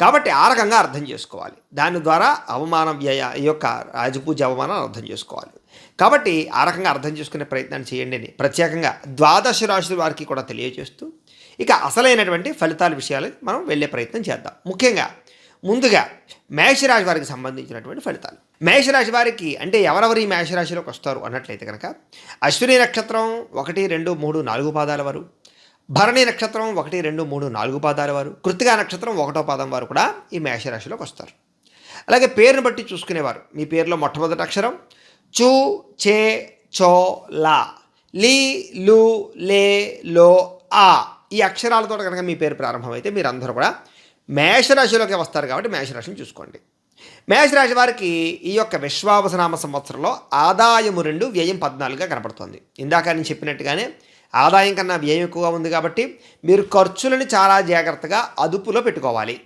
కాబట్టి ఆ రకంగా అర్థం చేసుకోవాలి. దాని ద్వారా అవమానం వ్యయ ఈ యొక్క రాజపూజ అవమానాన్ని అర్థం చేసుకోవాలి. కాబట్టి ఆ రకంగా అర్థం చేసుకునే ప్రయత్నాన్ని చేయండి అని ప్రత్యేకంగా ద్వాదశ రాశుల వారికి కూడా తెలియజేస్తూ ఇక అసలైనటువంటి ఫలితాల విషయాలు మనం వెళ్ళే ప్రయత్నం చేద్దాం. ముఖ్యంగా ముందుగా మేషరాశి వారికి సంబంధించినటువంటి ఫలితాలు. మేషరాశి వారికి అంటే ఎవరెవరు ఈ మేషరాశిలోకి వస్తారు అన్నట్లయితే కనుక అశ్విని నక్షత్రం ఒకటి రెండు మూడు నాలుగు పాదాల వారు భరణి నక్షత్రం ఒకటి రెండు మూడు నాలుగు పాదాల వారు. కృతిక నక్షత్రం ఒకటో పాదం వారు కూడా ఈ మేషరాశిలోకి వస్తారు. అలాగే పేరును బట్టి చూసుకునేవారు. మీ పేరులో మొట్టమొదటి అక్షరం చూ చే చో లా. లీ లు లే లో ఆ. ఈ అక్షరాలతో కనుక మీ పేరు ప్రారంభమైతే మీరందరూ కూడా మేషరాశిలోకి వస్తారు కాబట్టి మేషరాశిని చూసుకోండి. మేషరాశి వారికి ఈ యొక్క విశ్వావసనామ సంవత్సరంలో ఆదాయము రెండు వ్యయం పద్నాలుగుగా కనపడుతుంది. ఇందాక నేను చెప్పినట్టుగానే ఆదాయం కన్నా వ్యయం ఎక్కువగా ఉంది కాబట్టి మీరు ఖర్చులను చాలా జాగ్రత్తగా అదుపులో పెట్టుకోవాలి.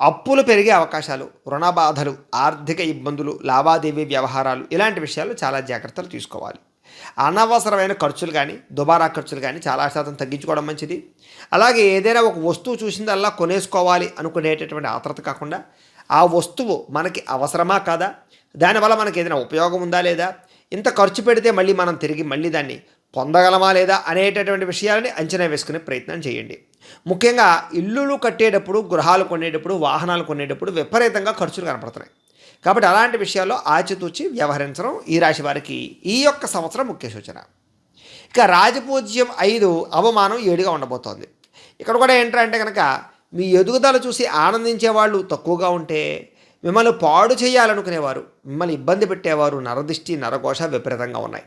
అప్పులు పెరిగే అవకాశాలు రుణ బాధలు ఆర్థిక ఇబ్బందులు లావాదేవీ వ్యవహారాలు ఇలాంటి విషయాలు చాలా జాగ్రత్తలు తీసుకోవాలి. అనవసరమైన ఖర్చులు కానీ దుబారా ఖర్చులు కానీ చాలా శాతం తగ్గించుకోవడం మంచిది. అలాగే ఏదైనా ఒక వస్తువు చూసిందల్లా కొనేసుకోవాలి అనుకునేటటువంటి ఆత్రత కాకుండా ఆ వస్తువు మనకి అవసరమా కాదా? దానివల్ల మనకి ఏదైనా ఉపయోగం ఉందా లేదా? ఇంత ఖర్చు పెడితే మళ్ళీ మనం తిరిగి మళ్ళీ దాన్ని పొందగలమా లేదా అనేటటువంటి విషయాలని అంచనా వేసుకునే ప్రయత్నం చేయండి. ముఖ్యంగా ఇల్లులు కట్టేటప్పుడు గృహాలు కొనేటప్పుడు వాహనాలు కొనేటప్పుడు విపరీతంగా ఖర్చులు కనపడుతున్నాయి. కాబట్టి అలాంటి విషయాల్లో ఆచితూచి వ్యవహరించడం ఈ రాశి వారికి ఈ యొక్క సంవత్సరం ముఖ్య సూచన. ఇక రాజపూజ్యం ఐదు అవమానం ఏడుగా ఉండబోతోంది. ఇక్కడ కూడా ఏంటంటే కనుక మీ ఎదుగుదల చూసి ఆనందించే వాళ్ళు తక్కువగా ఉంటే మిమ్మల్ని పాడు చేయాలనుకునేవారు మిమ్మల్ని ఇబ్బంది పెట్టేవారు నరదిష్టి నరఘోష విపరీతంగా ఉన్నాయి.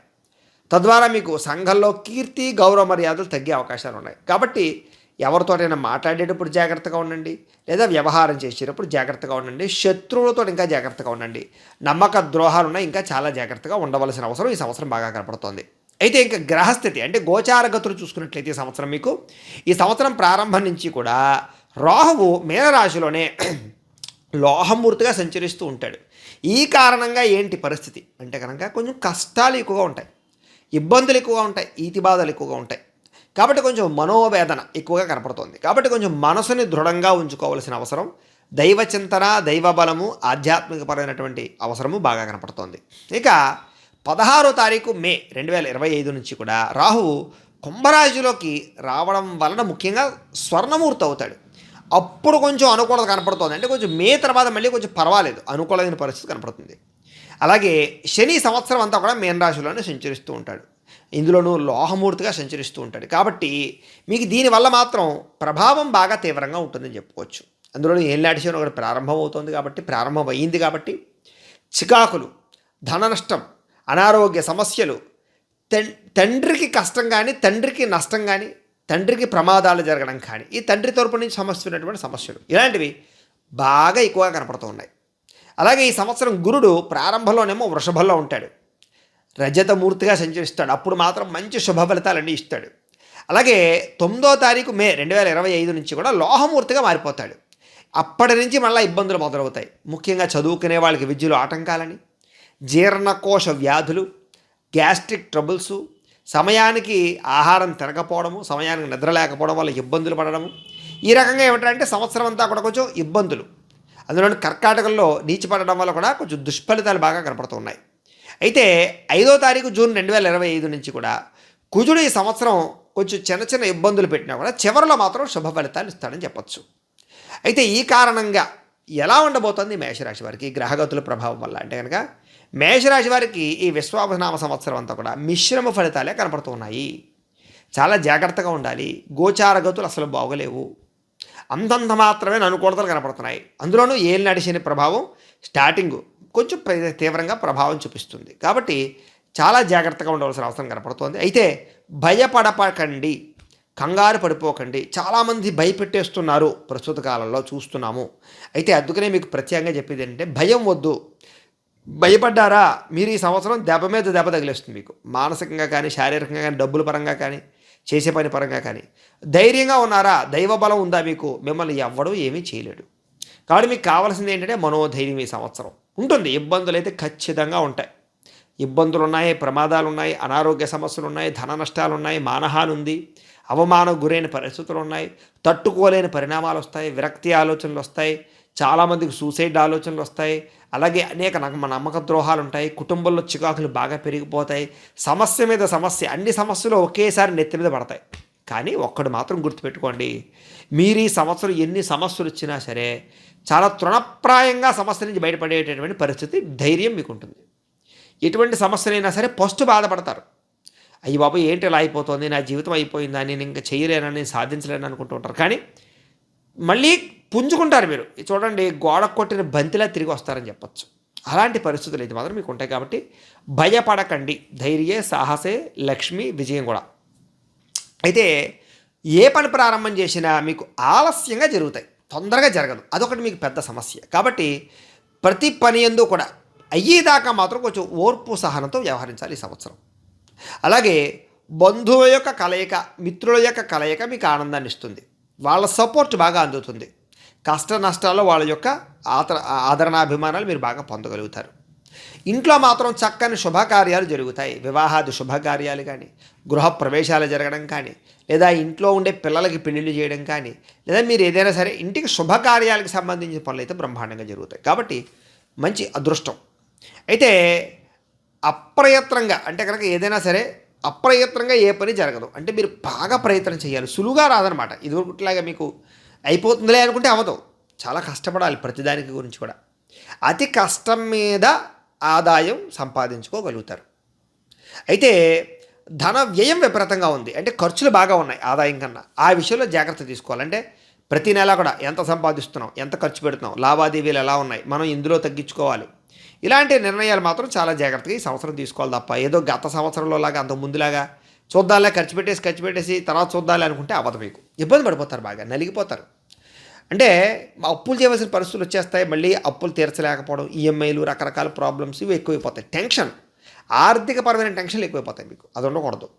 తద్వారా మీకు సంఘంలో కీర్తి గౌరవ మర్యాదలు తగ్గే అవకాశాలు ఉన్నాయి. కాబట్టి ఎవరితోటైనా మాట్లాడేటప్పుడు జాగ్రత్తగా ఉండండి. లేదా వ్యవహారం చేసేటప్పుడు జాగ్రత్తగా ఉండండి. శత్రువులతో ఇంకా జాగ్రత్తగా ఉండండి. నమ్మక ద్రోహాలు ఉన్నాయి. ఇంకా చాలా జాగ్రత్తగా ఉండవలసిన అవసరం ఈ సంవత్సరం బాగా కనపడుతోంది. అయితే ఇంకా గ్రహస్థితి అంటే గోచార గతులు చూసుకున్నట్లయితే ఈ సంవత్సరం మీకు ఈ సంవత్సరం ప్రారంభం నుంచి కూడా రాహువు మీనరాశిలోనే లోహమూర్తిగా సంచరిస్తూ ఉంటాడు. ఈ కారణంగా ఏంటి పరిస్థితి? అంటే కనుక కొంచెం కష్టాలు ఎక్కువగా ఉంటాయి. ఇబ్బందులు ఎక్కువగా ఉంటాయి ఈతి బాధలు ఎక్కువగా ఉంటాయి. కాబట్టి కొంచెం మనోవేదన ఎక్కువగా కనపడుతుంది. కాబట్టి కొంచెం మనసుని దృఢంగా ఉంచుకోవాల్సిన అవసరం దైవ చింతన దైవ బలము ఆధ్యాత్మికపరమైనటువంటి అవసరము బాగా కనపడుతోంది. ఇక పదహారో తారీఖు మే రెండు వేల ఇరవై ఐదు నుంచి కూడా రాహువు కుంభరాశిలోకి రావడం వలన ముఖ్యంగా స్వర్ణమూర్తి అవుతాడు. అప్పుడు కొంచెం అనుకూలత కనపడుతుంది. అంటే కొంచెం మే తర్వాత మళ్ళీ కొంచెం పర్వాలేదు. అనుకూలమైన పరిస్థితి కనపడుతుంది. అలాగే శని సంవత్సరం అంతా కూడా మేన్ రాశిలోనే సంచరిస్తూ ఉంటాడు. ఇందులోనూ లోహమూర్తిగా సంచరిస్తూ ఉంటాడు. కాబట్టి మీకు దీనివల్ల మాత్రం ప్రభావం బాగా తీవ్రంగా ఉంటుందని చెప్పుకోవచ్చు. అందులో ఏళ్ళనాటి శని ఒకటి ప్రారంభం అవుతుంది కాబట్టి ప్రారంభం అయ్యింది కాబట్టి చికాకులు ధన నష్టం అనారోగ్య సమస్యలు తండ్రికి కష్టం కానీ తండ్రికి నష్టం కానీ తండ్రికి ప్రమాదాలు జరగడం కానీ ఈ తండ్రి తరపు నుంచి సమస్య ఉన్నటువంటి సమస్యలు ఇలాంటివి బాగా ఎక్కువగా కనపడుతూ ఉన్నాయి. అలాగే ఈ సంవత్సరం గురుడు ప్రారంభంలోనేమో వృషభంలో ఉంటాడు. రజతమూర్తిగా సంచరిస్తాడు. అప్పుడు మాత్రం మంచి శుభ ఫలితాలన్నీ ఇస్తాడు. అలాగే తొమ్మిదో తారీఖు మే రెండు వేల ఇరవై ఐదు నుంచి కూడా లోహమూర్తిగా మారిపోతాడు. అప్పటి నుంచి మళ్ళీ ఇబ్బందులు మొదలవుతాయి. ముఖ్యంగా చదువుకునే వాళ్ళకి విద్యలో ఆటంకాలని జీర్ణకోశ వ్యాధులు గ్యాస్ట్రిక్ ట్రబుల్స్ సమయానికి ఆహారం తినకపోవడము సమయానికి నిద్ర లేకపోవడం వల్ల ఇబ్బందులు పడడము. ఈ రకంగా ఏమిటంటే సంవత్సరం అంతా కూడా కొంచెం ఇబ్బందులు. అందులోని కర్కాటకంలో నీచి పడడం వల్ల కూడా కొంచెం దుష్ఫలితాలు బాగా కనపడుతున్నాయి. అయితే ఐదో తారీఖు జూన్ రెండు వేల ఇరవై ఐదు నుంచి కూడా కుజుడు ఈ సంవత్సరం కొంచెం చిన్న చిన్న ఇబ్బందులు పెట్టినా కూడా చివరిలో మాత్రం శుభ ఫలితాలు ఇస్తాడని చెప్పచ్చు. అయితే ఈ కారణంగా ఎలా ఉండబోతోంది మేషరాశి వారికి గ్రహగతుల ప్రభావం వల్ల అంటే కనుక మేషరాశి వారికి ఈ విశ్వాభనామ సంవత్సరం అంతా కూడా మిశ్రమ ఫలితాలే కనపడుతున్నాయి. చాలా జాగ్రత్తగా ఉండాలి. గోచార గతులు అసలు బాగోలేవు. అంతంత మాత్రమే అనుకూలతలు కనపడుతున్నాయి. అందులోనూ ఏళ్ళు నడిచిన ప్రభావం స్టార్టింగ్ కొంచెం తీవ్రంగా ప్రభావం చూపిస్తుంది. కాబట్టి చాలా జాగ్రత్తగా ఉండవలసిన అవసరం కనపడుతోంది. అయితే భయపడపకండి కంగారు పడిపోకండి. చాలామంది భయపెట్టేస్తున్నారు ప్రస్తుత కాలంలో చూస్తున్నాము. అయితే అందుకనే మీకు ప్రత్యేకంగా చెప్పేది ఏంటంటే భయం వద్దు. భయపడ్డారా? మీరు ఈ సంవత్సరం దెబ్బ మీద దెబ్బ తగిలేస్తుంది మీకు. మానసికంగా కానీ శారీరకంగా కానీ డబ్బుల పరంగా కానీ చేసే పని పరంగా కానీ. ధైర్యంగా ఉన్నారా? దైవ బలం ఉందా మీకు? మిమ్మల్ని ఎవ్వడూ ఏమీ చేయలేడు. కాబట్టి మీకు కావాల్సింది ఏంటంటే మనోధైర్యం ఈ సంవత్సరం. ఉంటుంది. ఇబ్బందులు అయితే ఖచ్చితంగా ఉంటాయి. ఇబ్బందులు ఉన్నాయి ప్రమాదాలు ఉన్నాయి అనారోగ్య సమస్యలు ఉన్నాయి ధన నష్టాలు ఉన్నాయి మానహాని ఉంది అవమానం గురైన పరిస్థితులు ఉన్నాయి తట్టుకోలేని పరిణామాలు వస్తాయి విరక్తి ఆలోచనలు వస్తాయి చాలామందికి సూసైడ్ ఆలోచనలు వస్తాయి అలాగే అనేక నమ్మ నమ్మక ద్రోహాలు ఉంటాయి కుటుంబంలో చికాకులు బాగా పెరిగిపోతాయి సమస్య మీద సమస్య అన్ని సమస్యలు ఒకేసారి నెత్తి మీద పడతాయి. కానీ ఒక్కడు మాత్రం గుర్తుపెట్టుకోండి మీరు ఈ సంవత్సరం ఎన్ని సమస్యలు వచ్చినా సరే చాలా తృణప్రాయంగా సమస్య నుంచి బయటపడేటటువంటి పరిస్థితి ధైర్యం మీకు ఉంటుంది. ఎటువంటి సమస్యలైనా సరే ఫస్ట్ బాధపడతారు. అయ్యి బాబు ఏంటి ఇలా అయిపోతుంది? నా జీవితం అయిపోయిందా? నేను ఇంకా చేయలేనని నేను సాధించలేను అనుకుంటూ ఉంటారు. కానీ మళ్ళీ పుంజుకుంటారు మీరు. చూడండి గోడ కొట్టిన బంతిలా తిరిగి వస్తారని చెప్పచ్చు. అలాంటి పరిస్థితులు అయితే మాత్రం మీకు ఉంటాయి కాబట్టి భయపడకండి. ధైర్యే సాహసే లక్ష్మి విజయం కూడా. అయితే ఏ పని ప్రారంభం చేసినా మీకు ఆలస్యంగా జరుగుతాయి. తొందరగా జరగదు. అదొకటి మీకు పెద్ద సమస్య. కాబట్టి ప్రతి పని ఎందు కూడా అయ్యేదాకా మాత్రం కొంచెం ఓర్పు సహనంతో వ్యవహరించాలి ఈ సంవత్సరం. అలాగే బంధువుల యొక్క కలయిక మిత్రుల యొక్క కలయిక మీకు ఆనందాన్ని ఇస్తుంది. వాళ్ళ సపోర్ట్ బాగా అందుతుంది. కష్ట నష్టాల్లో వాళ్ళ యొక్క ఆదర ఆదరణాభిమానాలు మీరు బాగా పొందగలుగుతారు. ఇంట్లో మాత్రం చక్కని శుభకార్యాలు జరుగుతాయి. వివాహాది శుభకార్యాలు కానీ గృహ ప్రవేశాలు జరగడం కానీ లేదా ఇంట్లో ఉండే పిల్లలకి పెళ్ళిళ్ళు చేయడం కానీ లేదా మీరు ఏదైనా సరే ఇంటికి శుభకార్యాలకు సంబంధించిన పనులు అయితే బ్రహ్మాండంగా జరుగుతాయి. కాబట్టి మంచి అదృష్టం. అయితే అప్రయత్నంగా అంటే కనుక ఏదైనా సరే అప్రయత్నంగా ఏ పని జరగదు. అంటే మీరు బాగా ప్రయత్నం చేయాలి. సులువుగా రాదనమాట. ఇదివరకుట్లాగా మీకు అయిపోతుందిలే అనుకుంటే అవ్వదు. చాలా కష్టపడాలి ప్రతిదానికి గురించి కూడా. అతి కష్టం మీద ఆదాయం సంపాదించుకోగలుగుతారు. అయితే ధన వ్యయం విపరీతంగా ఉంది. అంటే ఖర్చులు బాగా ఉన్నాయి ఆదాయం కన్నా. ఆ విషయంలో జాగ్రత్త తీసుకోవాలంటే ప్రతి నెల కూడా ఎంత సంపాదిస్తున్నాం ఎంత ఖర్చు పెడుతున్నాం లావాదేవీలు ఎలా ఉన్నాయి మనం ఇందులో తగ్గించుకోవాలి. ఇలాంటి నిర్ణయాలు మాత్రం చాలా జాగ్రత్తగా ఈ సంవత్సరం తీసుకోవాలి తప్ప ఏదో గత సంవత్సరంలో లాగా అంత ముందులాగా చూద్దాంలే ఖర్చు పెట్టేసి ఖర్చు పెట్టేసి తర్వాత చూద్దాలే అనుకుంటే అవ్వదు మీకు. ఇబ్బంది పడిపోతారు బాగా నలిగిపోతారు. అంటే అప్పులు చేయవలసిన పరిస్థితులు వచ్చేస్తాయి మళ్ళీ అప్పులు తీర్చలేకపోవడం ఈఎంఐలు రకరకాల ప్రాబ్లమ్స్ ఇవి ఎక్కువైపోతాయి. టెన్షన్ ఆర్థికపరమైన టెన్షన్లు ఎక్కువైపోతాయి మీకు. అది ఉండకూడదు.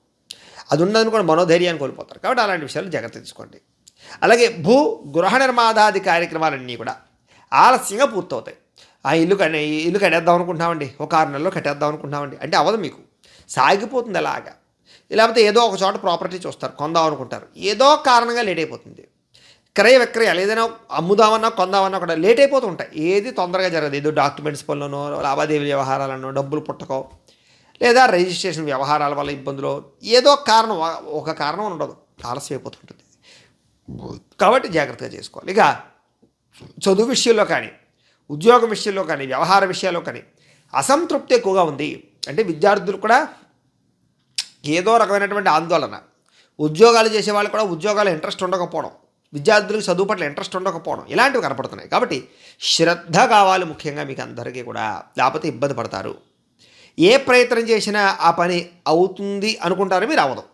అది ఉన్నదని కూడా మనోధైర్యాన్ని కోల్పోతారు. కాబట్టి అలాంటి విషయాలు జాగ్రత్త తీసుకోండి. అలాగే భూ గృహ నిర్మాదాది కార్యక్రమాలన్నీ కూడా ఆలస్యంగా పూర్తవుతాయి. ఆ ఇల్లు కనే ఇల్లు కట్టేద్దాం అనుకుంటున్నామండి. ఒక ఆరు నెలల్లో కట్టేద్దాం అనుకుంటున్నామండి. అంటే అవదు మీకు. సాగిపోతుంది అలాగా. లేకపోతే ఏదో ఒక చోట ప్రాపర్టీ చూస్తారు కొందాం అనుకుంటారు ఏదో కారణంగా లేట్ అయిపోతుంది. క్రయ విక్రయాలు ఏదైనా అమ్ముదామన్నా కొందామన్నా కూడా లేట్ అయిపోతూ ఉంటాయి. ఏది తొందరగా జరగదు. ఏదో డాక్యుమెంట్స్ పనులను లావాదేవీ వ్యవహారాలను డబ్బులు పుట్టకో లేదా రిజిస్ట్రేషన్ వ్యవహారాల వల్ల ఇబ్బందులు ఏదో కారణం ఒక కారణం ఉండదు. ఆలస్యం అయిపోతుంటుంది. కాబట్టి జాగ్రత్తగా చేసుకోవాలి. ఇక చదువు విషయంలో కానీ ఉద్యోగం విషయంలో కానీ వ్యవహార విషయాల్లో కానీ అసంతృప్తి ఎక్కువగా ఉంది. అంటే విద్యార్థులు కూడా ఏదో రకమైనటువంటి ఆందోళన. ఉద్యోగాలు చేసే వాళ్ళు కూడా ఉద్యోగాలు ఇంట్రెస్ట్ ఉండకపోవడం. విద్యార్థులకు చదువు పట్ల ఇంట్రెస్ట్ ఉండకపోవడం ఇలాంటివి కనపడుతున్నాయి. కాబట్టి శ్రద్ధ కావాలి ముఖ్యంగా మీకు అందరికీ కూడా. లేకపోతే ఇబ్బంది పడతారు. ఏ ప్రయత్నం చేసినా ఆ పని అవుతుంది అనుకుంటారు మీరు అవ్వదు.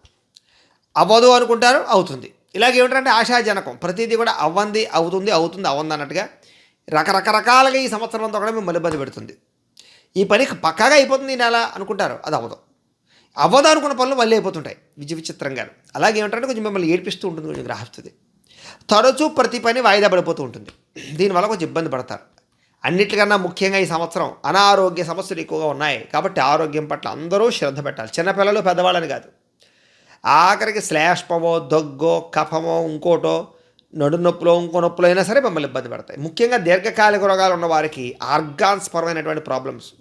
అవ్వదు అనుకుంటారు అవుతుంది. ఇలాగే ఏమిటంటే ఆశాజనకం. ప్రతిదీ కూడా అవ్వంది అవుతుంది అవుతుంది అవ్వంది అన్నట్టుగా రకరకరకాలుగా ఈ సంవత్సరం అంతా కూడా మిమ్మల్ని ఇబ్బంది పెడుతుంది. ఈ పని పక్కాగా అయిపోతుంది ఈ నెల అనుకుంటారు అది అవ్వదు. అవ్వదనుకున్న పనులు మళ్ళీ అయిపోతుంటాయి విచి విచిత్రంగా అలాగే ఏమంటారంటే కొంచెం మిమ్మల్ని ఏడిపిస్తూ ఉంటుంది కొంచెం గ్రహిస్తుంది తరచూ ప్రతి పని వాయిదా పడిపోతూ ఉంటుంది. దీనివల్ల కొంచెం ఇబ్బంది పడతారు. అన్నిటికన్నా ముఖ్యంగా ఈ సంవత్సరం అనారోగ్య సమస్యలు ఎక్కువగా ఉన్నాయి. కాబట్టి ఆరోగ్యం పట్ల అందరూ శ్రద్ధ పెట్టాలి. చిన్నపిల్లలు పెద్దవాళ్ళని కాదు. ఆఖరికి శ్లేష్పమో దగ్గో కఫమో ఇంకోటో నడు నొప్పులో ఇంకో నొప్పులు అయినా సరే మిమ్మల్ని ఇబ్బంది పడతాయి. ముఖ్యంగా దీర్ఘకాలిక రోగాలు ఉన్న వారికి ఆర్గాన్స్ పరమైనటువంటి ప్రాబ్లమ్స్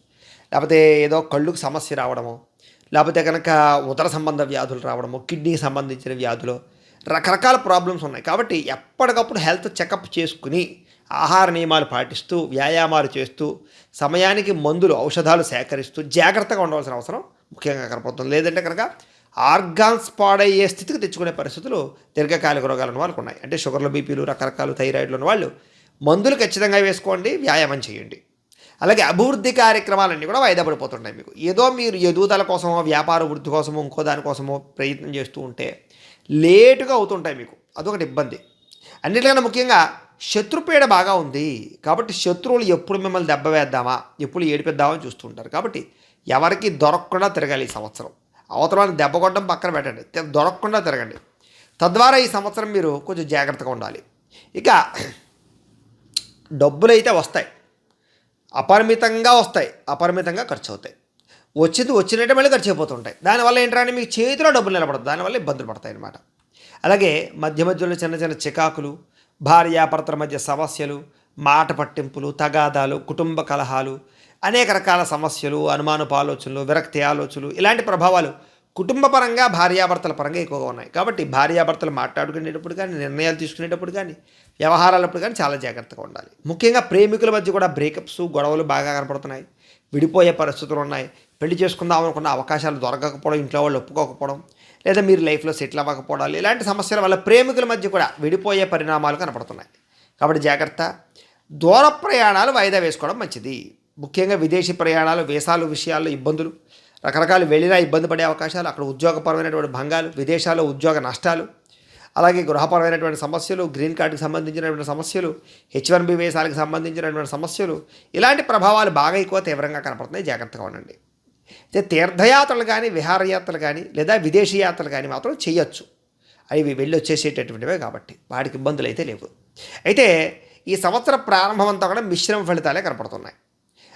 లేకపోతే ఏదో కళ్ళుకు సమస్య రావడము లేకపోతే కనుక ఉదర సంబంధ వ్యాధులు రావడము కిడ్నీకి సంబంధించిన వ్యాధులు రకరకాల ప్రాబ్లమ్స్ ఉన్నాయి. కాబట్టి ఎప్పటికప్పుడు హెల్త్ చెకప్ చేసుకుని ఆహార నియమాలు పాటిస్తూ వ్యాయామాలు చేస్తూ సమయానికి మందులు ఔషధాలు సేకరిస్తూ జాగ్రత్తగా ఉండవలసిన అవసరం ముఖ్యంగా కనపడుతుంది. లేదంటే కనుక ఆర్గాన్స్ పాడయ్యే స్థితికి తెచ్చుకునే పరిస్థితులు దీర్ఘకాలిక రోగాలు ఉన్న వాళ్ళకు ఉన్నాయి. అంటే షుగర్లు బీపీలు రకరకాల థైరాయిడ్లు ఉన్న వాళ్ళు మందులు ఖచ్చితంగా వేసుకోండి వ్యాయామం చేయండి. అలాగే అభివృద్ధి కార్యక్రమాలన్నీ కూడా వాయిదా పడిపోతుంటాయి మీకు. ఏదో మీరు ఎదుగుదల కోసమో వ్యాపార వృద్ధి కోసమో ఇంకో దానికోసమో ప్రయత్నం చేస్తూ ఉంటే లేటుగా అవుతుంటాయి మీకు. అదొకటి ఇబ్బంది. అన్నిటికన్నా ముఖ్యంగా శత్రుపీడ బాగా ఉంది. కాబట్టి శత్రువులు ఎప్పుడు మిమ్మల్ని దెబ్బ వేద్దామా ఎప్పుడు ఏడిపిద్దామని చూస్తుంటారు కాబట్టి ఎవరికి దొరకకుండా తిరగాలి ఈ సంవత్సరం. అవతలని దెబ్బ కొట్టడం పక్కన పెట్టండి. దొరకకుండా తిరగండి. తద్వారా ఈ సంవత్సరం మీరు కొంచెం జాగ్రత్తగా ఉండాలి. ఇక డబ్బులు అయితే వస్తాయి. అపరిమితంగా వస్తాయి. అపరిమితంగా ఖర్చు అవుతాయి వచ్చింది వచ్చినట్టే మళ్ళీ ఖర్చు అయిపోతుంటాయి దానివల్ల ఏంటంటే మీకు చేతిలో డబ్బులు నిలబడదు దానివల్ల ఇబ్బందులు పడతాయి అన్నమాట. అలాగే మధ్య మధ్యలో చిన్న చిన్న చికాకులు భార్యాభర్తల మధ్య సమస్యలు మాట పట్టింపులు తగాదాలు కుటుంబ కలహాలు అనేక రకాల సమస్యలు అనుమానపు ఆలోచనలు విరక్తి ఆలోచనలు ఇలాంటి ప్రభావాలు కుటుంబపరంగా భార్యాభర్తల పరంగా ఎక్కువగా ఉన్నాయి. కాబట్టి భార్యాభర్తలు మాట్లాడుకునేటప్పుడు కానీ నిర్ణయాలు తీసుకునేటప్పుడు కానీ వ్యవహారాలప్పుడు కానీ చాలా జాగ్రత్తగా ఉండాలి. ముఖ్యంగా ప్రేమికుల మధ్య కూడా బ్రేకప్స్ గొడవలు బాగా కనపడుతున్నాయి. విడిపోయే పరిస్థితులు ఉన్నాయి. పెళ్ళి చేసుకుందాం అనుకున్న అవకాశాలు దొరకకపోవడం ఇంట్లో వాళ్ళు ఒప్పుకోకపోవడం లేదా మీరు లైఫ్లో సెటిల్ అవ్వకపోవడాలు ఇలాంటి సమస్యల వల్ల ప్రేమికుల మధ్య కూడా విడిపోయే పరిణామాలు కనపడుతున్నాయి. కాబట్టి జాగ్రత్త. దూర ప్రయాణాలు వాయిదా వేసుకోవడం మంచిది. ముఖ్యంగా విదేశీ ప్రయాణాలు వేసాలు విషయాల్లో ఇబ్బందులు. రకరకాలు వెళ్ళినా ఇబ్బంది పడే అవకాశాలు అక్కడ ఉద్యోగపరమైనటువంటి భంగాలు విదేశాల్లో ఉద్యోగ నష్టాలు అలాగే గృహపరమైనటువంటి సమస్యలు గ్రీన్ కార్డుకి సంబంధించినటువంటి సమస్యలు హెచ్ వన్ బి వేసాలకు సంబంధించినటువంటి సమస్యలు ఇలాంటి ప్రభావాలు బాగా ఎక్కువ తీవ్రంగా కనపడుతున్నాయి. జాగ్రత్తగా ఉండండి. అయితే తీర్థయాత్రలు కానీ విహారయాత్రలు కానీ లేదా విదేశీ యాత్రలు కానీ మాత్రం చేయొచ్చు. అవి వెళ్ళి వచ్చేసేటటువంటివే కాబట్టి వాటికి ఇబ్బందులు అయితే లేవు. అయితే ఈ సంవత్సర ప్రారంభం అంతా కూడా మిశ్రమ ఫలితాలే కనపడుతున్నాయి.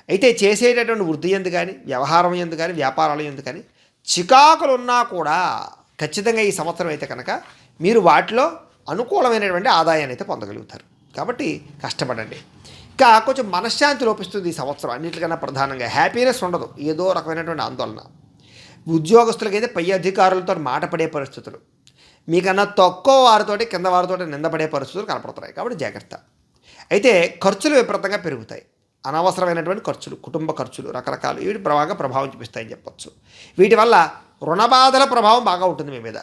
అయితే చేసేటటువంటి వృద్ధి ఎందు కానీ వ్యవహారం ఎందు కానీ వ్యాపారాల ఎందు కానీ చికాకులు ఉన్నా కూడా ఖచ్చితంగా ఈ సంవత్సరం అయితే కనుక మీరు వాటిలో అనుకూలమైనటువంటి ఆదాయాన్ని అయితే పొందగలుగుతారు. కాబట్టి కష్టపడండి. ఇంకా కొంచెం మనశ్శాంతి లోపిస్తుంది ఈ సంవత్సరం అన్నిటికన్నా ప్రధానంగా. హ్యాపీనెస్ ఉండదు. ఏదో రకమైనటువంటి ఆందోళన. ఉద్యోగస్తులకైతే పై అధికారులతో మాట పడే పరిస్థితులు. మీకన్నా తక్కువ వారితోటి కింద వారితో నిందపడే పరిస్థితులు కనపడుతున్నాయి. కాబట్టి జాగ్రత్త. అయితే ఖర్చులు విపరీతంగా పెరుగుతాయి. అనవసరమైనటువంటి ఖర్చులు కుటుంబ ఖర్చులు రకరకాలు వీటి బాగా ప్రభావం చూపిస్తాయని చెప్పొచ్చు. వీటి వల్ల రుణబాధల ప్రభావం బాగా ఉంటుంది మీ మీద.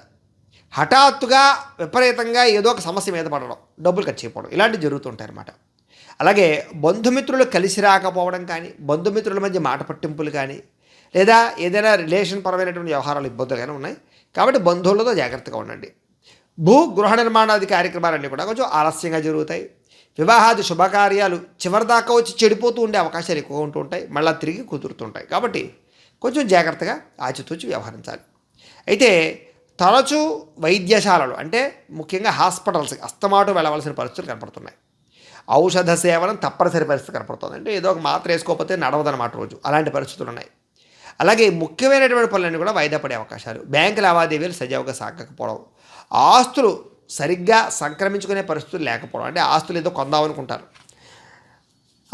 హఠాత్తుగా విపరీతంగా ఏదో ఒక సమస్య మీద పడడం డబ్బులు ఖర్చు అయిపోవడం ఇలాంటివి జరుగుతుంటాయి అన్నమాట అలాగే బంధుమిత్రులు కలిసి రాకపోవడం కానీ బంధుమిత్రుల మధ్య మాట పట్టింపులు కానీ లేదా ఏదైనా రిలేషన్ పరమైనటువంటి వ్యవహారాలు ఇబ్బందులు కానీ ఉన్నాయి. కాబట్టి బంధువులతో జాగ్రత్తగా ఉండండి. భూ గృహ నిర్మాణాది కార్యక్రమాలన్నీ కూడా కొంచెం ఆలస్యంగా జరుగుతాయి. వివాహాది శుభకార్యాలు చివరిదాకా వచ్చి చెడిపోతూ ఉండే అవకాశాలు ఎక్కువ ఉంటూ ఉంటాయి మళ్ళీ తిరిగి కుదురుతుంటాయి. కాబట్టి కొంచెం జాగ్రత్తగా ఆచితూచి వ్యవహరించాలి. అయితే తరచూ వైద్యశాలలు అంటే ముఖ్యంగా హాస్పిటల్స్కి అస్తమాటు వెళ్ళవలసిన పరిస్థితులు కనపడుతున్నాయి. ఔషధ సేవనం తప్పనిసరి పరిస్థితి కనపడుతుంది. అంటే ఏదో ఒక మాత్ర వేసుకోకపోతే నడవదన్నమాట రోజు. అలాంటి పరిస్థితులు ఉన్నాయి. అలాగే ముఖ్యమైనటువంటి పనులన్నీ కూడా వాయిదా పడే అవకాశాలు. బ్యాంకు లావాదేవీలు సజావుగా సాగకపోవడం. ఆస్తులు సరిగ్గా సంక్రమించుకునే పరిస్థితులు లేకపోవడం. అంటే ఆస్తులు ఏదో కొందామనుకుంటారు.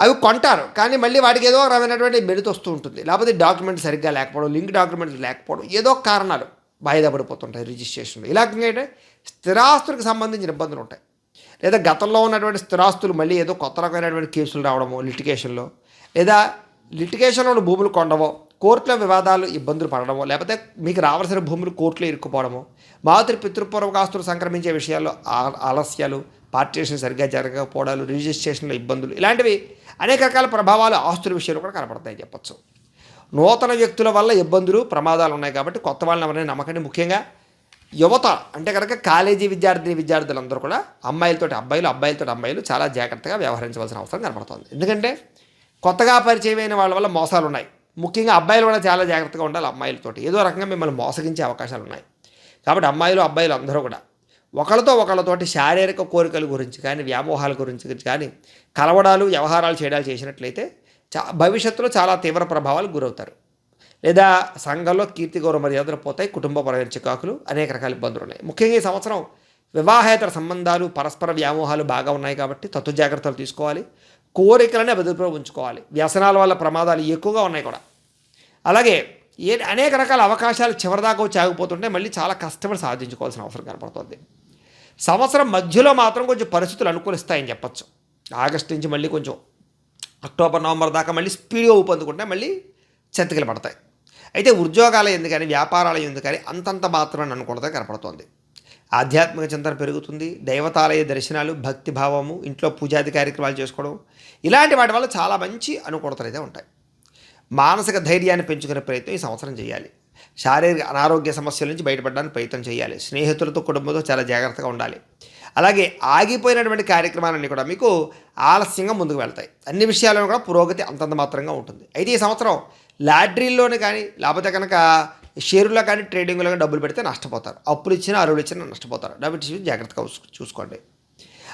అవి కొంటారు. కానీ మళ్ళీ వాటికి ఏదో రకమైనటువంటి మెడిత వస్తూ ఉంటుంది. లేకపోతే డాక్యుమెంట్ సరిగ్గా లేకపోవడం లింక్ డాక్యుమెంట్స్ లేకపోవడం ఏదో కారణాలు వాయిదా పడిపోతుంటాయి రిజిస్ట్రేషన్లో. ఇలా ఏంటంటే స్థిరాస్తులకు సంబంధించిన ఇబ్బందులు ఉంటాయి. లేదా గతంలో ఉన్నటువంటి స్థిరాస్తులు మళ్ళీ ఏదో కొత్త రకమైనటువంటి కేసులు రావడమో లిటిగేషన్లో. లేదా లిటిగేషన్లో ఉన్న భూములు కొండవో కోర్టులో వివాదాలు ఇబ్బందులు పడడము లేకపోతే మీకు రావాల్సిన భూములు కోర్టులో ఇరుక్కుపోవడము మాతృ పితృపూర్వక ఆస్తులు సంక్రమించే విషయాల్లో ఆలస్యాలు పార్టీషన్ సరిగ్గా జరగకపోవడాలు రిజిస్ట్రేషన్లో ఇబ్బందులు ఇలాంటివి అనేక రకాల ప్రభావాలు ఆస్తుల విషయంలో కూడా కనపడతాయి చెప్పచ్చు. నూతన వ్యక్తుల వల్ల ఇబ్బందులు ప్రమాదాలు ఉన్నాయి కాబట్టి కొత్త వాళ్ళని ఎవరైనా నమ్మకండి ముఖ్యంగా. యువత అంటే కనుక కాలేజీ విద్యార్థిని విద్యార్థులందరూ కూడా అమ్మాయిలతోటి అబ్బాయిలు అబ్బాయిలతోటి అమ్మాయిలు చాలా జాగ్రత్తగా వ్యవహరించవలసిన అవసరం కనపడుతుంది. ఎందుకంటే కొత్తగా పరిచయమైన వాళ్ళ వల్ల మోసాలు ఉన్నాయి ముఖ్యంగా అబ్బాయిలు కూడా చాలా జాగ్రత్తగా ఉండాలి అమ్మాయిలతో ఏదో రకంగా మిమ్మల్ని మోసగించే అవకాశాలు ఉన్నాయి. కాబట్టి అమ్మాయిలు అబ్బాయిలు అందరూ కూడా ఒకరితో ఒకళ్ళతోటి శారీరక కోరికల గురించి కానీ వ్యామోహాల గురించి కానీ కలవడాలు వ్యవహారాలు చేయడాలు చేసినట్లయితే చా భవిష్యత్తులో చాలా తీవ్ర ప్రభావాలు గురవుతారు. లేదా సంఘంలో కీర్తి గౌరవ మర్యాదలు పోతాయి కుటుంబపరమైన చికాకులు అనేక రకాల ఇబ్బందులు ఉన్నాయి. ముఖ్యంగా ఈ సంవత్సరం వివాహేతర సంబంధాలు పరస్పర వ్యామోహాలు బాగా ఉన్నాయి కాబట్టి తత్వ జాగ్రత్తలు తీసుకోవాలి. కోరికలని అభివృద్ధిలో ఉంచుకోవాలి. వ్యసనాల వల్ల ప్రమాదాలు ఎక్కువగా ఉన్నాయి కూడా. అలాగే ఏ అనేక రకాల అవకాశాలు చివరిదాకా వచ్చి ఆగిపోతుంటే మళ్ళీ చాలా కష్టపడి సాధించుకోవాల్సిన అవసరం కనపడుతుంది. సంవత్సరం మధ్యలో మాత్రం కొంచెం పరిస్థితులు అనుకూలిస్తాయని చెప్పచ్చు. ఆగస్టు నుంచి మళ్ళీ కొంచెం అక్టోబర్ నవంబర్ దాకా మళ్ళీ స్పీడ్గా ఊపందుకుంటే మళ్ళీ చెత్తకిలు పడతాయి. అయితే ఉద్యోగాలు ఎందుకని వ్యాపారాలు ఎందుకు కానీ అంతంత మాత్రమే అనుకూలత కనపడుతోంది. ఆధ్యాత్మిక చింతన పెరుగుతుంది. దైవతాలయ దర్శనాలు భక్తి భావము ఇంట్లో పూజాది కార్యక్రమాలు చేసుకోవడం ఇలాంటి వాటి వల్ల చాలా మంచి అనుకూలతలు అయితే ఉంటాయి. మానసిక ధైర్యాన్ని పెంచుకునే ప్రయత్నం ఈ సంవత్సరం చేయాలి. శారీరక అనారోగ్య సమస్యల నుంచి బయటపడడానికి ప్రయత్నం చేయాలి. స్నేహితులతో కుటుంబంతో చాలా జాగ్రత్తగా ఉండాలి. అలాగే ఆగిపోయినటువంటి కార్యక్రమాలన్నీ కూడా మీకు ఆలస్యంగా ముందుకు వెళ్తాయి. అన్ని విషయాల్లో కూడా పురోగతి అంతంత మాత్రంగా ఉంటుంది. అయితే ఈ సంవత్సరం లాటరీల్లోనే కానీ లేకపోతే కనుక షేర్లో కానీ ట్రేడింగ్లో కానీ డబ్బులు పెడితే నష్టపోతారు. అప్పులు ఇచ్చినా అరువులు ఇచ్చినా నష్టపోతారు. డబ్బు జాగ్రత్తగా చూసుకోండి.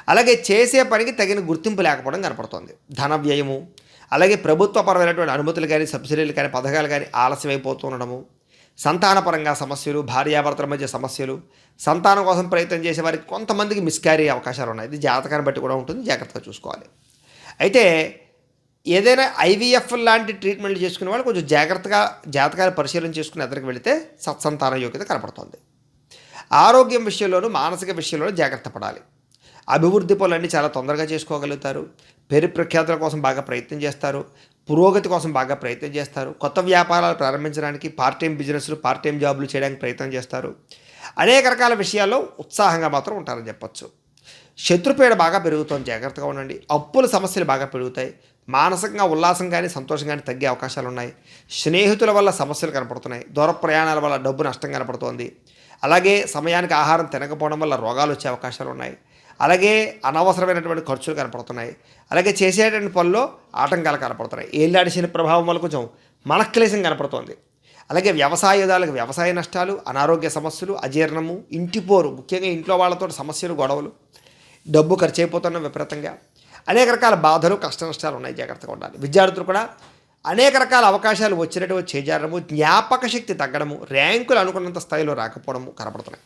అలాగే చేసే పనికి తగిన గుర్తింపు లేకపోవడం కనపడుతుంది. ధన వ్యయము అలాగే ప్రభుత్వపరమైనటువంటి అనుమతులు కానీ సబ్సిడీలు కానీ పథకాలు కానీ ఆలస్యం అయిపోతుండడము సంతానపరంగా సమస్యలు భార్యాభర్తల మధ్య సమస్యలు సంతానం కోసం ప్రయత్నం చేసే వారికి కొంతమందికి మిస్క్యారీ అవకాశాలు ఉన్నాయి. ఇది జాతకాన్ని బట్టి కూడా ఉంటుంది. జాగ్రత్తగా చూసుకోవాలి. అయితే ఏదైనా ఐవీఎఫ్ లాంటి ట్రీట్మెంట్లు చేసుకునే వాళ్ళు కొంచెం జాగ్రత్తగా జాతకాలు పరిశీలన చేసుకుని ఎదురుకు వెళితే సత్సంతాన యోగ్యత కనపడుతుంది. ఆరోగ్యం విషయంలోనూ మానసిక విషయంలోనూ జాగ్రత్త పడాలి. అభివృద్ధి పనులన్నీ చాలా తొందరగా చేసుకోగలుగుతారు. పేరు ప్రఖ్యాతుల కోసం బాగా ప్రయత్నం చేస్తారు. పురోగతి కోసం బాగా ప్రయత్నం చేస్తారు. కొత్త వ్యాపారాలు ప్రారంభించడానికి పార్ట్ టైం బిజినెస్లు పార్ట్ టైం జాబులు చేయడానికి ప్రయత్నం చేస్తారు. అనేక రకాల విషయాల్లో ఉత్సాహంగా మాత్రం ఉంటారని చెప్పచ్చు. శత్రుపీడ బాగా పెరుగుతుంది. జాగ్రత్తగా ఉండండి. అప్పుల సమస్యలు బాగా పెరుగుతాయి. మానసికంగా ఉల్లాసం కానీ సంతోషం కానీ తగ్గే అవకాశాలు ఉన్నాయి. స్నేహితుల వల్ల సమస్యలు కనపడుతున్నాయి. దూర ప్రయాణాల వల్ల డబ్బు నష్టం కనపడుతోంది. అలాగే సమయానికి ఆహారం తినకపోవడం వల్ల రోగాలు వచ్చే అవకాశాలు ఉన్నాయి. అలాగే అనవసరమైనటువంటి ఖర్చులు కనపడుతున్నాయి. అలాగే చేసేటువంటి పనుల్లో ఆటంకాలు కనపడుతున్నాయి. ఏళ్ళాడిసిన ప్రభావం వల్ల కొంచెం మనక్లేశం కనపడుతోంది. అలాగే వ్యవసాయదాలకు వ్యవసాయ నష్టాలు అనారోగ్య సమస్యలు అజీర్ణము ఇంటిపోరు ముఖ్యంగా ఇంట్లో వాళ్ళతో సమస్యలు గొడవలు డబ్బు ఖర్చు అయిపోతున్న విపరీతంగా. అనేక రకాల బాధలు కష్ట నష్టాలు ఉన్నాయి. జాగ్రత్తగా ఉండాలి. విద్యార్థులు కూడా అనేక రకాల అవకాశాలు వచ్చినట్టు చేజారము జ్ఞాపక శక్తి తగ్గడము ర్యాంకులు అనుకున్నంత స్థాయిలో రాకపోవడము కనపడుతున్నాయి.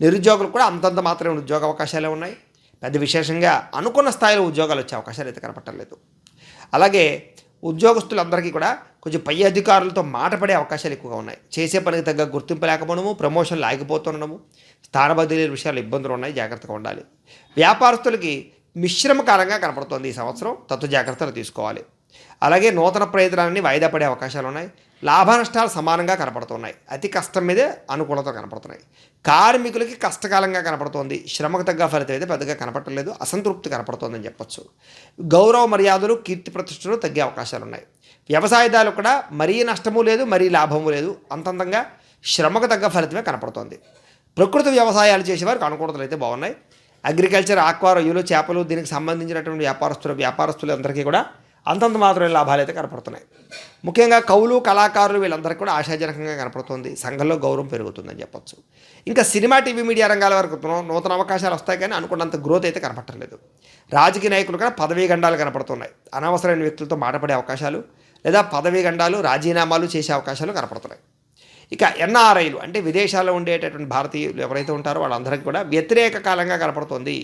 నిరుద్యోగులు కూడా అంతంత మాత్రమే ఉద్యోగ అవకాశాలే ఉన్నాయి. పెద్ద విశేషంగా అనుకున్న స్థాయిలో ఉద్యోగాలు వచ్చే అవకాశాలు అయితే కనపట్టలేదు అలాగే ఉద్యోగస్తులందరికీ కూడా కొంచెం పై అధికారులతో మాట పడే అవకాశాలు ఎక్కువగా ఉన్నాయి. చేసే పనికి తగ్గ గుర్తింపు లేకపోవడము ప్రమోషన్లు ఆగిపోతుండడము స్థాన బదిలీ విషయాలు ఇబ్బందులు ఉన్నాయి. జాగ్రత్తగా ఉండాలి. వ్యాపారస్తులకి మిశ్రమకారంగా కనపడుతోంది ఈ సంవత్సరం. తత్వ జాగ్రత్తలు తీసుకోవాలి. అలాగే నూతన ప్రయత్నాలన్నీ వాయిదా పడే అవకాశాలు ఉన్నాయి. లాభ నష్టాలు సమానంగా కనపడుతున్నాయి. అతి కష్టం మీదే అనుకూలత కనపడుతున్నాయి. కార్మికులకి కష్టకాలంగా కనపడుతోంది. శ్రమకు తగ్గ ఫలితం అయితే పెద్దగా కనపడలేదు అసంతృప్తి కనపడుతోందని చెప్పొచ్చు. గౌరవ మర్యాదలు కీర్తి ప్రతిష్టలు తగ్గే అవకాశాలు ఉన్నాయి. వ్యవసాయదారులు కూడా మరీ నష్టము లేదు మరీ లాభము లేదు. అంతంతంగా శ్రమకు తగ్గ ఫలితమే కనపడుతోంది. ప్రకృతి వ్యవసాయాలు చేసేవారికి అనుకూలతలు అయితే బాగున్నాయి. అగ్రికల్చర్ ఆక్వారోయ్యలు చేపలు దీనికి సంబంధించినటువంటి వ్యాపారస్తులు వ్యాపారస్తులు అందరికీ కూడా అంతంత మాత్రమే లాభాలు అయితే కనపడుతున్నాయి. ముఖ్యంగా కవులు కళాకారులు వీళ్ళందరికీ కూడా ఆశాజనకంగా కనపడుతుంది. సంఘంలో గౌరవం పెరుగుతుందని చెప్పొచ్చు. ఇంకా సినిమా టీవీ మీడియా రంగాల వరకు నూతన అవకాశాలు వస్తాయి కానీ అనుకున్నంత గ్రోత్ అయితే కనపడలేదు రాజకీయ నాయకులు కూడా పదవీ గండాలు కనపడుతున్నాయి. అనవసరమైన వ్యక్తులతో మాటపడే అవకాశాలు లేదా పదవీ గండాలు రాజీనామాలు చేసే అవకాశాలు కనపడుతున్నాయి. ఇక ఎన్ఆర్ఐలు అంటే విదేశాల్లో ఉండేటటువంటి భారతీయులు ఎవరైతే ఉంటారో వాళ్ళందరికీ కూడా వ్యతిరేక కాలంగా కనపడుతుంది.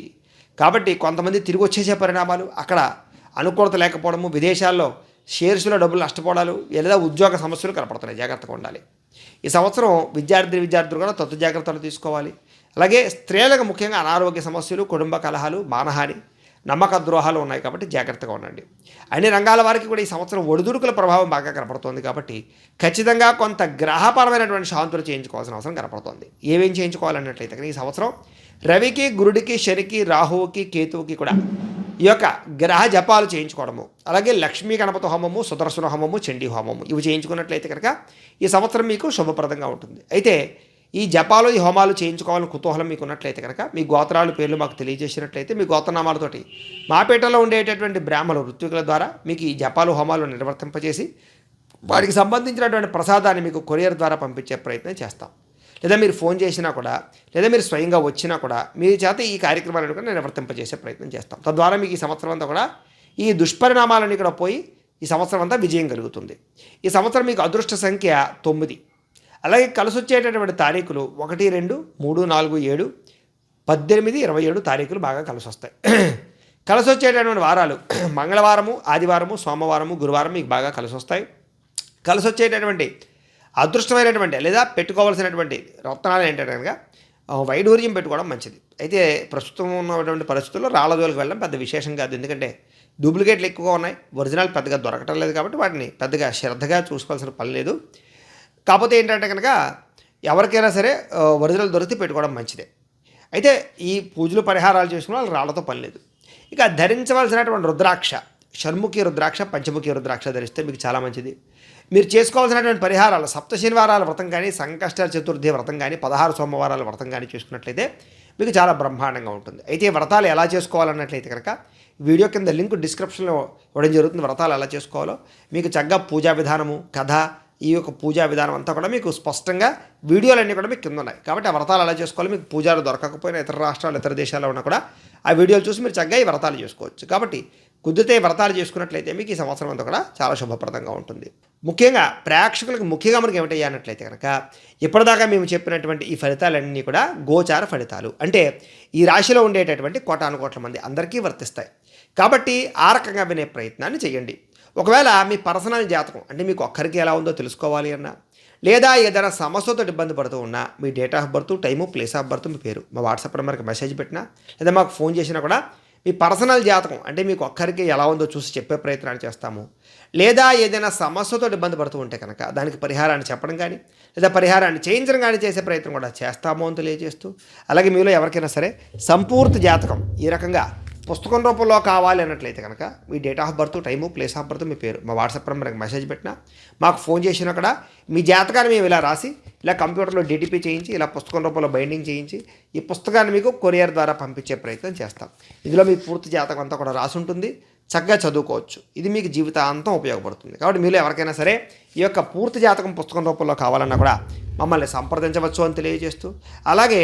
కాబట్టి కొంతమంది తిరిగి వచ్చేసే పరిణామాలు అక్కడ అనుకూలత లేకపోవడము విదేశాల్లో షేర్స్లో డబ్బులు నష్టపోవడాలు లేదా ఉద్యోగ సమస్యలు కనపడుతున్నాయి. జాగ్రత్తగా ఉండాలి. ఈ సంవత్సరం విద్యార్థి విద్యార్థులు కూడా తత్తు జాగ్రత్తలు తీసుకోవాలి. అలాగే స్త్రీలకు ముఖ్యంగా అనారోగ్య సమస్యలు కుటుంబ కలహాలు మానహాని నమ్మక ద్రోహాలు ఉన్నాయి కాబట్టి జాగ్రత్తగా ఉండండి. అన్ని రంగాల వారికి కూడా ఈ సంవత్సరం ఒడిదుడుకుల ప్రభావం బాగా కనపడుతోంది కాబట్టి ఖచ్చితంగా కొంత గ్రహపరమైనటువంటి శాంతులు చేయించుకోవాల్సిన అవసరం కనపడుతోంది. ఏమేం చేయించుకోవాలన్నట్లయితే కనుక ఈ సంవత్సరం రవికి గురుడికి శనికి రాహువుకి కేతువుకి కూడా ఈ యొక్క గ్రహ జపాలు చేయించుకోవడము అలాగే లక్ష్మీ గణపతి హోమము సుదర్శన హోమము చండీ హోమము ఇవి చేయించుకున్నట్లయితే కనుక ఈ సంవత్సరం మీకు శుభప్రదంగా ఉంటుంది. అయితే ఈ జపాలు ఈ హోమాలు చేయించుకోవాలని కుతూహలం మీకు ఉన్నట్లయితే కనుక మీ గోత్రాలు పేర్లు మాకు తెలియజేసినట్లయితే మీ గోత్రనామాలతోటి మాపేటలో ఉండేటటువంటి బ్రాహ్మణ ఋత్వికుల ద్వారా మీకు ఈ జపాలు హోమాలు నిర్వర్తింపజేసి వాటికి సంబంధించినటువంటి ప్రసాదాన్ని మీకు కొరియర్ ద్వారా పంపించే ప్రయత్నం చేస్తాం. లేదా మీరు ఫోన్ చేసినా కూడా లేదా మీరు స్వయంగా వచ్చినా కూడా మీ చేత ఈ కార్యక్రమాలను కూడా నిర్వర్తింపజేసే ప్రయత్నం చేస్తాం. తద్వారా మీకు ఈ సంవత్సరం అంతా కూడా ఈ దుష్పరిణామాలన్నీ కూడా పోయి ఈ సంవత్సరం అంతా విజయం కలుగుతుంది. ఈ సంవత్సరం మీకు అదృష్ట సంఖ్య తొమ్మిది. అలాగే కలిసి వచ్చేటటువంటి తారీఖులు ఒకటి రెండు మూడు నాలుగు ఏడు పద్దెనిమిది ఇరవై ఏడు తారీఖులు బాగా కలిసి వస్తాయి కలిసి వచ్చేటటువంటి వారాలు మంగళవారము ఆదివారము సోమవారము గురువారం మీకు బాగా కలిసి వస్తాయి కలిసి వచ్చేటటువంటి అదృష్టమైనటువంటి లేదా పెట్టుకోవాల్సినటువంటి రత్నాలు ఏంటంటే కనుక వైడూర్యం పెట్టుకోవడం మంచిది. అయితే ప్రస్తుతం ఉన్నటువంటి పరిస్థితుల్లో రాళ్ళ జోలికి వెళ్ళడం పెద్ద విశేషం కాదు. ఎందుకంటే డూప్లికేట్లు ఎక్కువగా ఉన్నాయి. ఒరిజినల్ పెద్దగా దొరకటం లేదు కాబట్టి వాటిని పెద్దగా శ్రద్ధగా చూసుకోవాల్సిన పని లేదు. కాకపోతే ఏంటంటే కనుక ఎవరికైనా సరే ఒరిజినల్ దొరికితే పెట్టుకోవడం మంచిదే. అయితే ఈ పూజలు పరిహారాలు చేసుకున్న వాళ్ళు రాళ్ళతో పని లేదు. ఇక ధరించవలసినటువంటి రుద్రాక్ష షణ్ముఖి రుద్రాక్ష పంచముఖి రుద్రాక్ష ధరిస్తే మీకు చాలా మంచిది. మీరు చేసుకోవాల్సినటువంటి పరిహారాలు సప్త శనివారాల వ్రతం కానీ సంకష్ట చతుర్థి వ్రతం కానీ పదహారు సోమవారాల వ్రతం కానీ చేసుకున్నట్లయితే మీకు చాలా బ్రహ్మాండంగా ఉంటుంది. అయితే ఈ వ్రతాలు ఎలా చేసుకోవాలన్నట్లయితే కనుక వీడియో కింద లింక్ డిస్క్రిప్షన్లో ఇవ్వడం జరుగుతుంది. వ్రతాలు ఎలా చేసుకోవాలో మీకు చక్కగా పూజా విధానము కథ ఈ యొక్క పూజా విధానం అంతా కూడా మీకు స్పష్టంగా వీడియోలన్నీ కూడా మీకు కింద ఉన్నాయి కాబట్టి ఆ వ్రతాలు ఎలా చేసుకోవాలి? మీకు పూజాలు దొరకకపోయినా ఇతర రాష్ట్రాలు ఇతర దేశాల్లో ఉన్నా కూడా ఆ వీడియోలు చూసి మీరు చక్కగా ఈ వ్రతాలు చేసుకోవచ్చు. కాబట్టి కుదిరితే వ్రతాలు చేసుకున్నట్లయితే మీకు ఈ సంవత్సరం అంతా కూడా చాలా శుభప్రదంగా ఉంటుంది. ముఖ్యంగా ప్రేక్షకులకు ముఖ్యంగా మనకి ఏమిటయ్యానట్లయితే కనుక ఇప్పటిదాకా మేము చెప్పినటువంటి ఈ ఫలితాలన్నీ కూడా గోచార ఫలితాలు. అంటే ఈ రాశిలో ఉండేటటువంటి కోటాను కోట్ల మంది అందరికీ వర్తిస్తాయి. కాబట్టి ఆ రకంగా వినే ప్రయత్నాన్ని చేయండి. ఒకవేళ మీ పర్సనల్ జాతకం అంటే మీకు ఒక్కరికి ఎలా ఉందో తెలుసుకోవాలి అన్నా లేదా ఏదైనా సమస్యతో ఇబ్బంది పడుతూ ఉన్నా మీ date of birth time place of birth మీ పేరు మా వాట్సాప్ నెంబర్కి మెసేజ్ పెట్టినా లేదా మాకు ఫోన్ చేసినా కూడా మీ పర్సనల్ జాతకం అంటే మీకు ఒక్కరికి ఎలా ఉందో చూసి చెప్పే ప్రయత్నాన్ని చేస్తాము. లేదా ఏదైనా సమస్యతో ఇబ్బంది పడుతూ ఉంటే కనుక దానికి పరిహారాన్ని చెప్పడం కానీ లేదా పరిహారాన్ని చేయించడం కానీ చేసే ప్రయత్నం కూడా చేస్తాము అని తెలియజేస్తూ అలాగే మీలో ఎవరికైనా సరే సంపూర్తి జాతకం ఈ రకంగా పుస్తకం రూపంలో కావాలి అన్నట్లయితే కనుక మీ date of birth time place of birth మీ పేరు మా వాట్సాప్ నెంబర్కి మెసేజ్ పెట్టినా మాకు ఫోన్ చేసినా అక్కడ మీ జాతకాన్ని మేము ఇలా రాసి ఇలా కంప్యూటర్లో డిటిపి చేయించి ఇలా పుస్తకం రూపంలో బైండింగ్ చేయించి ఈ పుస్తకాన్ని మీకు కొరియర్ ద్వారా పంపించే ప్రయత్నం చేస్తాం. ఇందులో మీ పూర్తి జాతకం అంతా కూడా రాసి ఉంటుంది. చక్కగా చదువుకోవచ్చు. ఇది మీకు జీవితాంతం ఉపయోగపడుతుంది. కాబట్టి మీలో ఎవరికైనా సరే ఈ యొక్క పూర్తి జాతకం పుస్తకం రూపంలో కావాలన్నా కూడా మమ్మల్ని సంప్రదించవచ్చు అని తెలియజేస్తూ అలాగే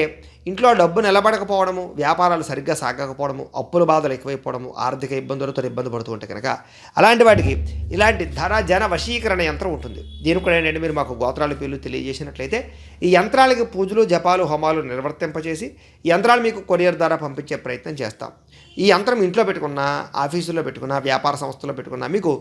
ఇంట్లో డబ్బు నిలబడకపోవడము వ్యాపారాలు సరిగ్గా సాగకపోవడము అప్పుల బాధలు ఎక్కువైపోవడము ఆర్థిక ఇబ్బందులతో ఇబ్బంది పడుతూ ఉంటే కనుక అలాంటి వాటికి ఇలాంటి ధన జన వశీకరణ యంత్రం ఉంటుంది. దీనికి కూడా ఏంటంటే మీరు మాకు గోత్రాలు పేర్లు తెలియజేసినట్లయితే ఈ యంత్రాలకి పూజలు జపాలు హోమాలు నిర్వర్తింపజేసి యంత్రాలు మీకు కొరియర్ ద్వారా పంపించే ప్రయత్నం చేస్తాం. ఈ యంత్రం ఇంట్లో పెట్టుకున్నా ఆఫీసులో పెట్టుకున్నా వ్యాపార సంస్థలో పెట్టుకున్నా మీకు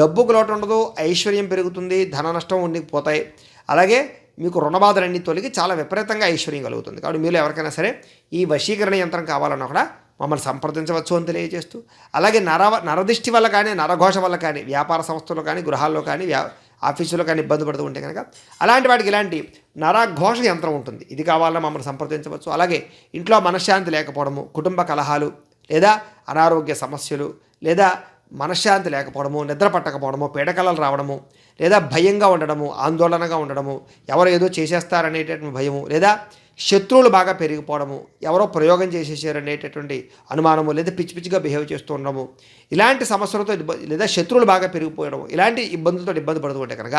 డబ్బుకు లోటు ఉండదు ఐశ్వర్యం పెరుగుతుంది ధన నష్టం ఉండిపోతాయి. అలాగే మీకు రుణబాధలన్నీ తొలగి చాలా విపరీతంగా ఐశ్వర్యం కలుగుతుంది. కాబట్టి మీరు ఎవరికైనా సరే ఈ వశీకరణ యంత్రం కావాలన్నా కూడా మమ్మల్ని సంప్రదించవచ్చు అని తెలియజేస్తూ అలాగే నర నరదిష్టి వల్ల కానీ నరఘోష వల్ల కానీ వ్యాపార సంస్థలు కానీ గృహాల్లో కానీ వ్యా ఆఫీసులో కానీ ఇబ్బంది పడుతూ ఉంటే కనుక అలాంటి వాటికి ఇలాంటి నరఘోష యంత్రం ఉంటుంది. ఇది కావాలన్నా మమ్మల్ని సంప్రదించవచ్చు. అలాగే ఇంట్లో మనశ్శాంతి లేకపోవడము కుటుంబ కలహాలు లేదా అనారోగ్య సమస్యలు లేదా మనశ్శాంతి లేకపోవడము నిద్ర పట్టకపోవడము పీడకలలు రావడము లేదా భయంగా ఉండడము ఆందోళనగా ఉండడము ఎవరు ఏదో చేసేస్తారనేటటువంటి భయము లేదా శత్రువులు బాగా పెరిగిపోవడము ఎవరో ప్రయోగం చేసేసారు అనేటటువంటి అనుమానము లేదా పిచ్చి పిచ్చిగా బిహేవ్ చేస్తూ ఉండడము ఇలాంటి సమస్యలతో లేదా శత్రువులు బాగా పెరిగిపోవడం ఇలాంటి ఇబ్బందులతో ఇబ్బంది పడుతూ ఉంటే కనుక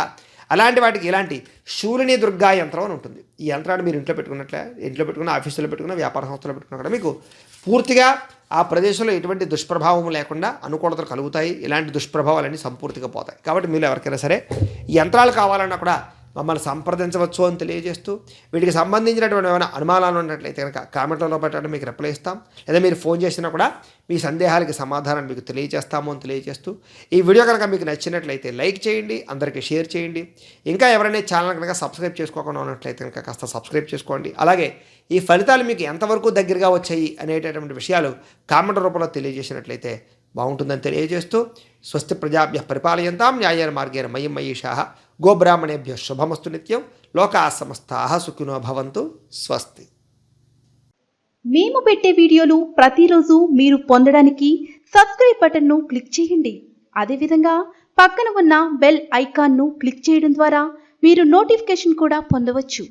అలాంటి వాటికి ఇలాంటి శూలిని దుర్గా యంత్రం అని ఉంటుంది. ఈ యంత్రాన్ని మీరు ఇంట్లో పెట్టుకున్నట్లే ఇంట్లో పెట్టుకున్న ఆఫీసులో పెట్టుకున్న వ్యాపార సంస్థలో పెట్టుకున్నా కూడా మీకు పూర్తిగా ఆ ప్రదేశంలో ఎటువంటి దుష్ప్రభావం లేకుండా అనుకూలతలు కలుగుతాయి. ఇలాంటి దుష్ప్రభావాలన్నీ సంపూర్తిగా పోతాయి. కాబట్టి మీరు ఎవరికైనా సరే యంత్రాలు కావాలన్నా కూడా మమ్మల్ని సంప్రదించవచ్చు అని తెలియజేస్తూ వీటికి సంబంధించినటువంటి ఏమైనా అనుమానాలు ఉన్నట్లయితే కనుక కామెంట్లలో పెట్టడం మీకు రిప్లై ఇస్తాం. లేదా మీరు ఫోన్ చేసినా కూడా మీ సందేహాలకి సమాధానం మీకు తెలియజేస్తాము అని తెలియజేస్తూ ఈ వీడియో కనుక మీకు నచ్చినట్లయితే లైక్ చేయండి అందరికీ షేర్ చేయండి. ఇంకా ఎవరైనా ఛానల్ కనుక సబ్స్క్రైబ్ చేసుకోకుండా ఉన్నట్లయితే కనుక కాస్త సబ్స్క్రైబ్ చేసుకోండి. అలాగే ఈ ఫలితాలు మీకు ఎంతవరకు దగ్గరగా వచ్చాయి అనేటటువంటి విషయాలు కామెంట్ రూపంలో తెలియజేసినట్లయితే బాగుంటుందని తెలియజేస్తూ స్వస్తి ప్రజాభ్య పరిపాలయంతాం న్యాయేన మార్గేణ మయం మయీషా. గోబ్రాహ్మణేభ్య శుభమస్తు నిత్యం. లోకా సమస్తా సుఖినో భవంతు. స్వస్తి. మేము పెట్టే వీడియోలు ప్రతిరోజు మీరు పొందడానికి సబ్స్క్రైబ్ బటన్ను క్లిక్ చేయండి. అదేవిధంగా పక్కన ఉన్న బెల్ ఐకాన్ను క్లిక్ చేయడం ద్వారా మీరు నోటిఫికేషన్ కూడా పొందవచ్చు.